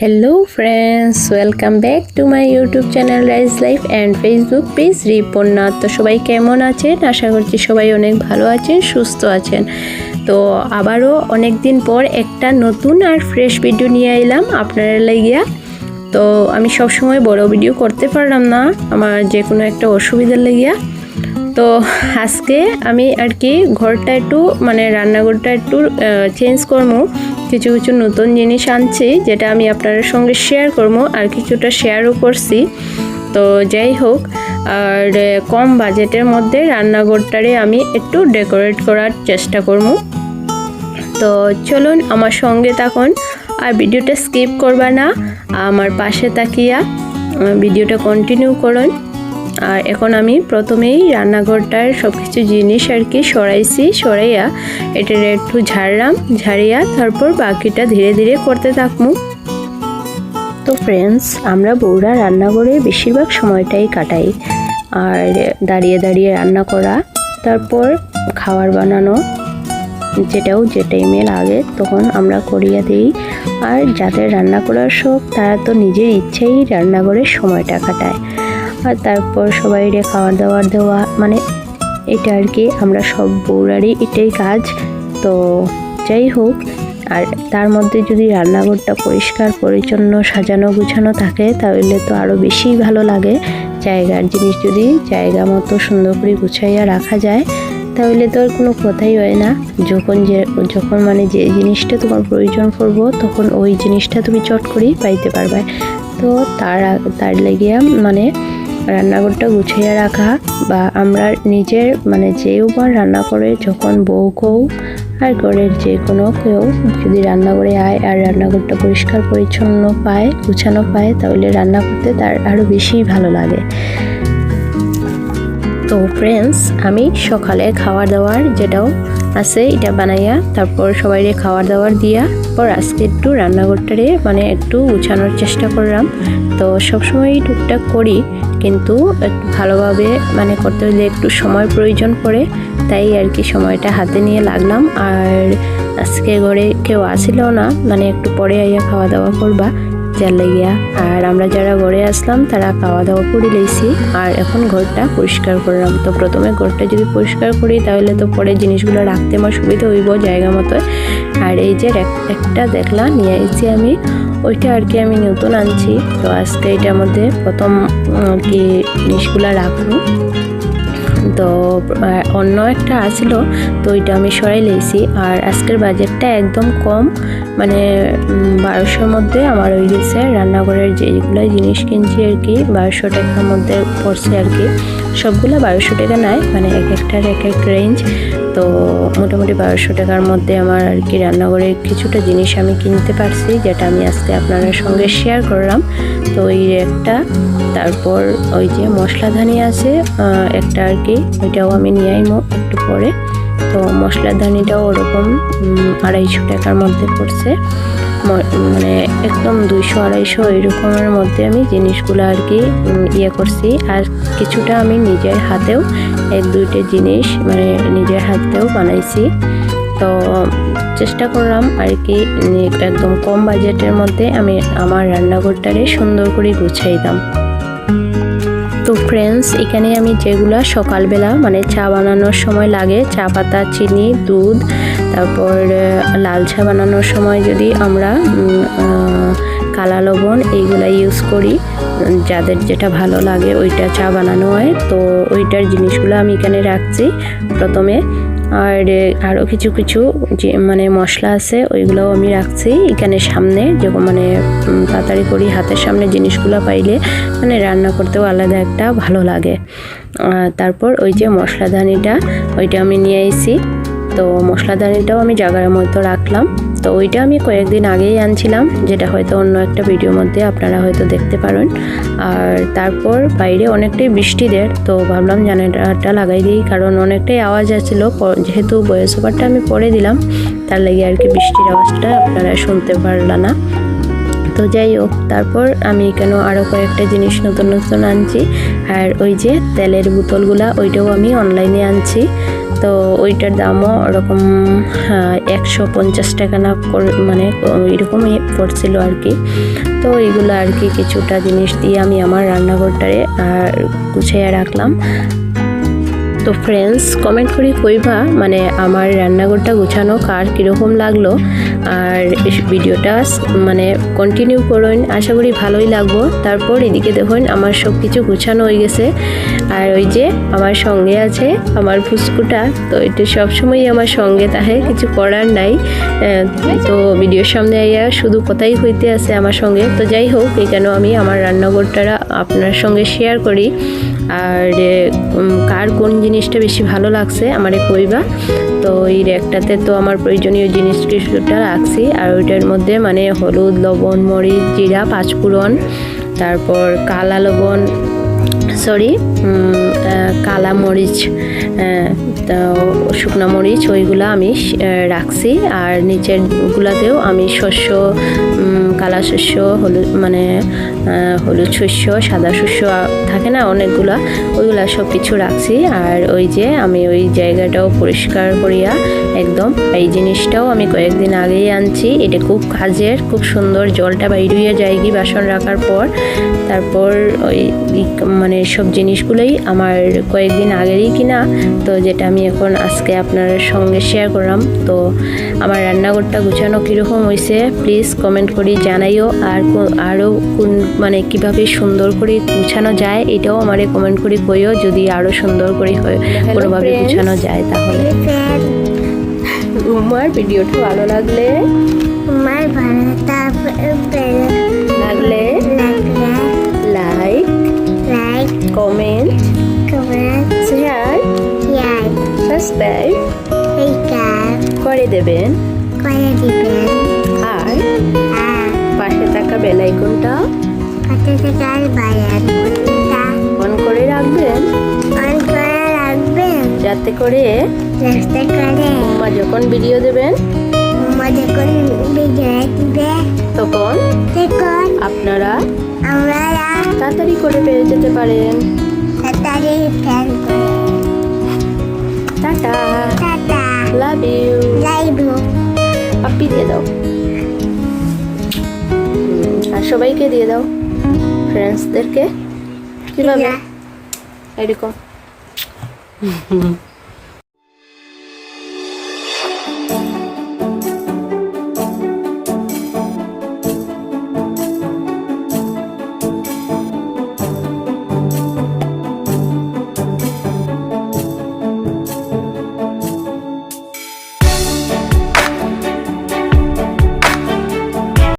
Hello friends welcome back to my YouTube channel rise life and Facebook page রিপন্না তো সবাই কেমন আছেন? আশা করছি সবাই অনেক ভালো আছেন, সুস্থ আছেন। তো আবারও অনেক দিন পর একটা নতুন আর ফ্রেশ ভিডিও নিয়ে এলাম আপনারা লাগিয়া। তো আমি সবসময় বড় ভিডিও করতে পারলাম না, আমার যে কোনো একটা অসুবিধার লাগিয়া। তো আজকে আমি আর কি ঘরটা একটু মানে রান্নাঘরটা একটু চেঞ্জ করব। কিছু কিছু নতুন জিনিস আনছি, যেটা আমি আপনাদের সঙ্গে শেয়ার করব, আর কিছুটা শেয়ারও করছি। তো যাই হোক, আর কম বাজেটের মধ্যে রান্নাঘরটারে আমি একটু ডেকোরেট করার চেষ্টা করব। তো চলুন আমার সঙ্গে থাকুন, আর ভিডিওটা স্কিপ করবা না। আমার পাশে তাকিয়া ভিডিওটা কন্টিনিউ করুন। আর এখন আমি প্রথমেই রান্নাঘরটার সব কিছু জিনিস আর কি সরাইছি, সরাইয়া এটা একটু ঝাড়লাম, ঝাড়িয়া তারপর বাকিটা ধীরে ধীরে করতে থাকব। তো ফ্রেন্ডস আমরা বউরা রান্নাঘরে বেশিরভাগ সময়টাই কাটাই। আর দাঁড়িয়ে দাঁড়িয়ে রান্না করা, তারপর খাবার বানানো, যেটাও যে টাইমে লাগে তখন আমরা করিয়া দিই। আর যাদের রান্না করার শখ, তারা তো নিজের ইচ্ছেই রান্নাঘরে সময়টা কাটায়। আর তারপর সবাইরে খাবার দাবার দেওয়া মানে এটা আর কি, আমরা সব বউরারই এটাই কাজ। তো যাই হোক, আর তার মধ্যে যদি রান্নাঘরটা পরিষ্কার, পরিচ্ছন্ন, সাজানো, গুছানো থাকে, তাহলে তো আরও বেশি ভালো লাগে। জায়গার জিনিস যদি জায়গা মতো সুন্দর করে গুছাইয়া রাখা যায়, তাহলে তো আর কোনো কথাই হয় না। যখন যে, যখন মানে যে জিনিসটা তোমার প্রয়োজন পড়ব, তখন ওই জিনিসটা তুমি চট করেই পাইতে পারবে। তো তার তার লেগিয়া মানে রান্নাঘরটা গুছিয়ে রাখা বা আমরা নিজের মানে যেও বা রান্না করে যখন বউ কৌ আর ঘরের যে কোনো কেউ যদি রান্নাঘরে আয় আর রান্নাঘরটা পরিষ্কার পরিচ্ছন্ন পায়, গুছানো পায়, তাহলে রান্না করতে তার আরও বেশি ভালো লাগে। তো ফ্রেন্ডস আমি সকালে খাওয়ার দাওয়ার যেটাও আছে, এটা বানাইয়া তারপর সবাইরে খাওয়ার দাওয়ার দিয়া পর আজকে একটু রান্নাঘরটারে মানে একটু গুছানোর চেষ্টা করলাম। তো সবসময়ই টুকটাক করি, কিন্তু ভালোভাবে মানে করতে হলে একটু সময় প্রয়োজন পড়ে, তাই আর কি সময়টা হাতে নিয়ে লাগলাম। আর আজকে ঘরে কেউ আসিল না মানে একটু পরে আইয়া খাওয়া দাওয়া করবা। যার আর আমরা যারা ঘরে আসলাম, তারা খাওয়া দাওয়া করে লইছি। আর এখন ঘরটা পরিষ্কার করলাম। তো প্রথমে ঘরটা যদি পরিষ্কার করি, তাহলে তো পরে জিনিসগুলো রাখতে আমার সুবিধা হইব জায়গা মতো। আর এই যে একটা দেখলাম, নিয়ে এসেছি আমি। ওইটা আর কি আমি নতুন আনছি। তো আজকে এটার মধ্যে প্রথম কি জিনিসগুলো রাখব। তো অন্য একটা আছিল, তো ওইটা আমি সরাই লেছি আর আজকের বাজেটটা একদম কম মানে বারোশোর মধ্যে আমার ওই গেছে। রান্নাঘরের যেগুলো জিনিস কিনছি আর কি, বারোশো টাকার মধ্যে পড়ছে আর কি। সবগুলো বারোশো টাকা নেয় মানে এক একটার এক এক রেঞ্জ তো মোটামুটি বারোশো টাকার মধ্যে আমার আর কি রান্নাঘরের কিছুটা জিনিস আমি কিনতে পারছি, যেটা আমি আজকে আপনাদের সঙ্গে শেয়ার করলাম। তো ওই একটা, তারপর ওই যে মশলাধানি আছে একটা আর কি, ওইটাও আমি নিয়ে আইমো একটু পরে। তো মশলাধানিটাও ওরকম আড়াইশো টাকার মধ্যে পড়ছে। মানে একদম দুইশো, আড়াইশো এরকমের মধ্যে আমি জিনিসগুলো আর কি ইয়ে করছি। আর কিছুটা আমি নিজের হাতেও, এক, দুইটা জিনিস মানে নিজের হাতেও বানাইছি। তো চেষ্টা করলাম আর কি, একদম কম বাজেটের মধ্যে আমি আমার রান্নাঘরটারে সুন্দর করে গুছাইতাম তো ফ্রেন্ডস এখানে আমি যেগুলো সকালবেলা মানে চা বানানোর সময় লাগে চা পাতা চিনি, দুধ, তারপর লাল চা বানানোর সময় যদি আমরা কালা লবণ এইগুলা ইউজ করি, যাদের যেটা ভালো লাগে ওইটা চা বানানো হয়। তো ওইটার জিনিসগুলো আমি এখানে রাখছি। প্রথমে আর আরও কিছু কিছু যে মানে মশলা আছে, ওইগুলোও আমি রাখছি এখানে সামনে। যেরকম মানে তাড়াতাড়ি করি, হাতের সামনে জিনিসগুলো পাইলে মানে রান্না করতেও আলাদা একটা ভালো লাগে। তারপর ওই যে মশলাদানিটা, ওইটা আমি নিয়ে এসেছি তো মশলাদানিটাও আমি জায়গার মতো রাখলাম। তো ওইটা আমি কয়েকদিন আগেই আনছিলাম, যেটা হয়তো অন্য একটা ভিডিওর মধ্যে আপনারা হয়তো দেখতে পারেন। আর তারপর বাইরে অনেকটাই বৃষ্টি দেয়, তো ভাবলাম জানালাটা লাগাই দিই, কারণ অনেকটাই আওয়াজ আসছিল। যেহেতু বয়স ওভারটা আমি পরে দিলাম, তার লাগে আর কি বৃষ্টির আওয়াজটা আপনারা শুনতে পারলা না। তো যাই হোক, তারপর আমি কেন আরও কয়েকটা জিনিস নতুন নতুন আনছি। আর ওই যে তেলের বোতলগুলা, ওইটাও আমি অনলাইনে আনছি। তো ওইটার দামও ওরকম একশো পঞ্চাশ টাকা না মানে এরকমই পড়ছিল আর কি। তো এইগুলো আর কি কিছুটা জিনিস দিয়ে আমি আমার রান্নাঘরটারে আর গুছিয়ে রাখলাম। তো ফ্রেন্ডস কমেন্ট করে, কইবা মানে আমার রান্নাঘরটা গোছানো কার কীরকম লাগল, আর ভিডিওটা মানে কন্টিনিউ করুন। আশা করি ভালোই লাগবো। তারপর এদিকে দেখুন, আমার সব কিছু গোছানো হয়ে গেছে। আর ওই যে আমার সঙ্গে আছে আমার ফুসকুটা, তো এটা সবসময়ই আমার সঙ্গে তাহে কিছু করার নাই। তো ভিডিওর সামনে আইয়া শুধু কথাই হইতে আছে আমার সঙ্গে। তো যাই হোক, এই কেন আমি আমার রান্নাঘরটা আপনার সঙ্গে শেয়ার করি। আর কার কোন জিনিসটা বেশি ভালো লাগছে আমারে কইবা। তো এই র্যাকটাতে তো আমার প্রয়োজনীয় জিনিস কিছুটা রাখছি। আর ওইটার মধ্যে মানে হলুদ, লবণ, মরিচ, জিরা, পাঁচফোড়ন, তারপর কালা লবণ সরি কালা মরিচ শুকনো মরিচ, ওইগুলো আমি রাখছি। আর নিচের গুলাতেও আমি শস্য কালা শস্য, হলুদ মানে হলুদ শস্য, সাদা শস্য থাকে না, অনেকগুলা, ওইগুলা সব কিছু রাখছি। আর ওই যে আমি ওই জায়গাটাও পরিষ্কার করিয়া একদম এই জিনিসটাও আমি কয়েকদিন আগেই আনছি। এটা খুব কাজের, খুব সুন্দর জলটা বাইরিয়ে যায় বাসন রাখার পর। তারপর ওই মানে সব জিনিসগুলোই আমার কয়েকদিন আগেরই কিনা তো যেটা আমি এখন আজকে আপনার সঙ্গে শেয়ার করলাম। তো আমার রান্নাঘরটা গুছানো কীরকম হয়েছে প্লিজ কমেন্ট করি জানাইও। আর আরও কোন মানে কীভাবে সুন্দর করে গুছানো যায় এটাও আমারে কমেন্ট করে কইও যদি আরও সুন্দর করে হয় কোনোভাবে. গুছানো যায় তাহলে। আমার ভিডিওটা ভালো লাগলে? আমার ভালো লাগলে লাইক লাইক কমেন্ট সাবস্ক্রাইব করে দেবেন? করে দিবেন। আর? পাশে থাকা বেল আইকনটা? অন করে রাখবেন? অন করে রাখবেন। যাতে করে রাস্তা করে মা যখন ভিডিও দেবেন আমার যখন বিজয় দিবে তখন তখন আপনারা আমরা তাড়াতাড়ি করে পেয়ে যেতে পারেন। তাড়াতাড়ি ফ্যান করে tata tata love you live puppy দিয়ে দাও। আর সবাইকে দিয়ে দাও। ফ্রেন্ডসদেরকে কীভাবে? এরকম